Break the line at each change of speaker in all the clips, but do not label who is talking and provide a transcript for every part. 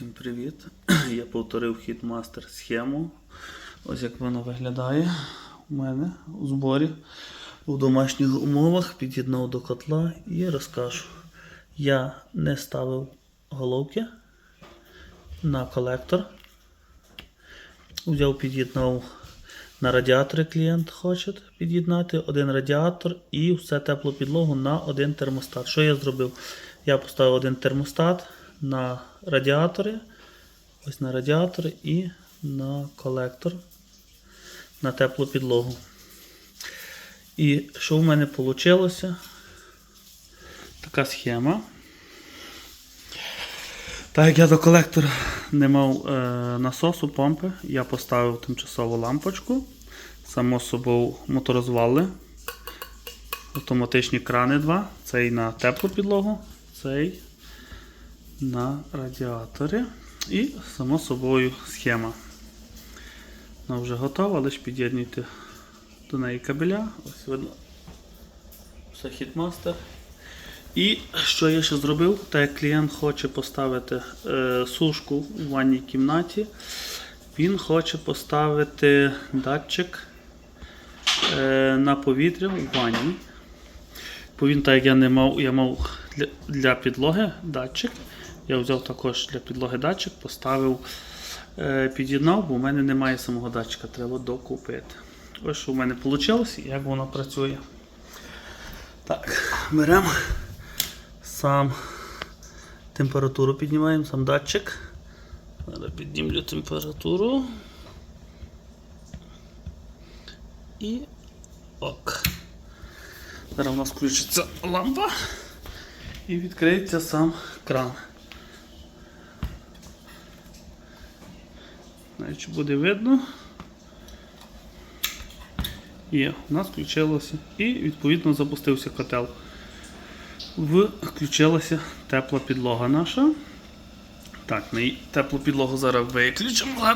Всім привіт! Я повторив хітмастер схему. Ось як вона виглядає у мене у зборі у домашніх умовах. Під'єднав до котла і розкажу. Я не ставив головки на колектор. Взяв, під'єднав на радіатори клієнт хоче під'єднати один радіатор і все теплу підлогу на один термостат. Що я зробив? Я поставив один термостат на радіатори, ось на радіатори і на колектор на теплу підлогу. І що в мене вийшло? Така схема. Так як я до колектора не мав е, насосу, помпи, я поставив тимчасову лампочку. Само собою моторозвали. Автоматичні крани два. Цей на теплу підлогу, цей на радіатори. І само собою схема. Вона вже готова, лише під'єднуйте до неї кабеля. Ось видно. Це хітмастер. І що я ще зробив? Так як клієнт хоче поставити е, сушку у ванній кімнаті, він хоче поставити датчик е, на повітря у ванні. Бо він, так як я не мав, я мав для, для підлоги датчик. Я взяв також для підлоги датчик, поставив, е, під'єднав, бо в мене немає самого датчика, треба докупити. Ось що в мене вийшло і як воно працює. Так, беремо сам температуру піднімаємо, сам датчик. Зараз піднімлю температуру. І ок. Зараз у нас включиться лампа і відкриється сам кран. Навіть чи буде видно. Є, у нас включилося і відповідно запустився котел. Включилася тепла підлога наша. Так, ми теплу підлогу зараз виключимо.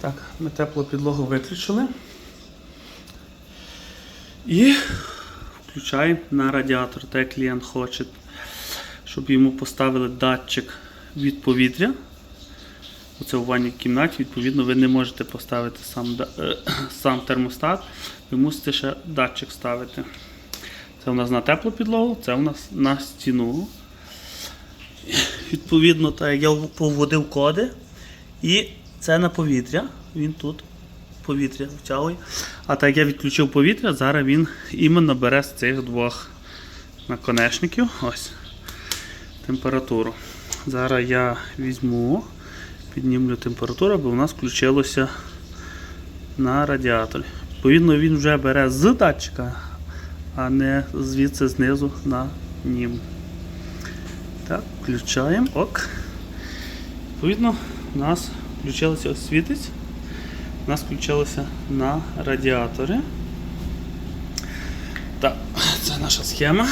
Так, ми теплу підлогу виключили. І включаємо на радіатор. Як клієнт хоче, щоб йому поставили датчик від повітря. Оце у ванній кімнаті, відповідно, ви не можете поставити сам е, сам термостат, ви мусите ще датчик ставити. Це у нас на теплу підлогу, це у нас на стіну. Відповідно, так я поводив коди, і це на повітря. Він тут повітря втягує. А так як я відключив повітря, зараз він іменно бере з цих двох наконечників. Ось температуру. Зараз я візьму, піднімлю температуру, бо у нас включилося на радіаторі. Відповідно, він вже бере з датчика, а не звідси знизу на нім. Так, включаємо. Ок. Відповідно, у нас включилося ось світить. У нас включилося на радіатори. Так, це наша схема.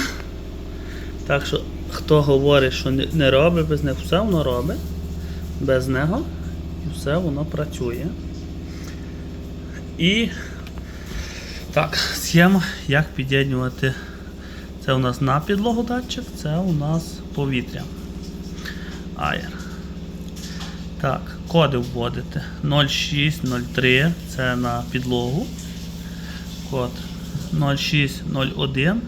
Так що, хто говорить, що не, робить без них, все воно робить. Без нього. І все воно працює. І так, схема, як під'єднувати. Це у нас на підлогу датчик, це у нас повітря. Аєр. Так, коди вводите 0603, це на підлогу. Код 0601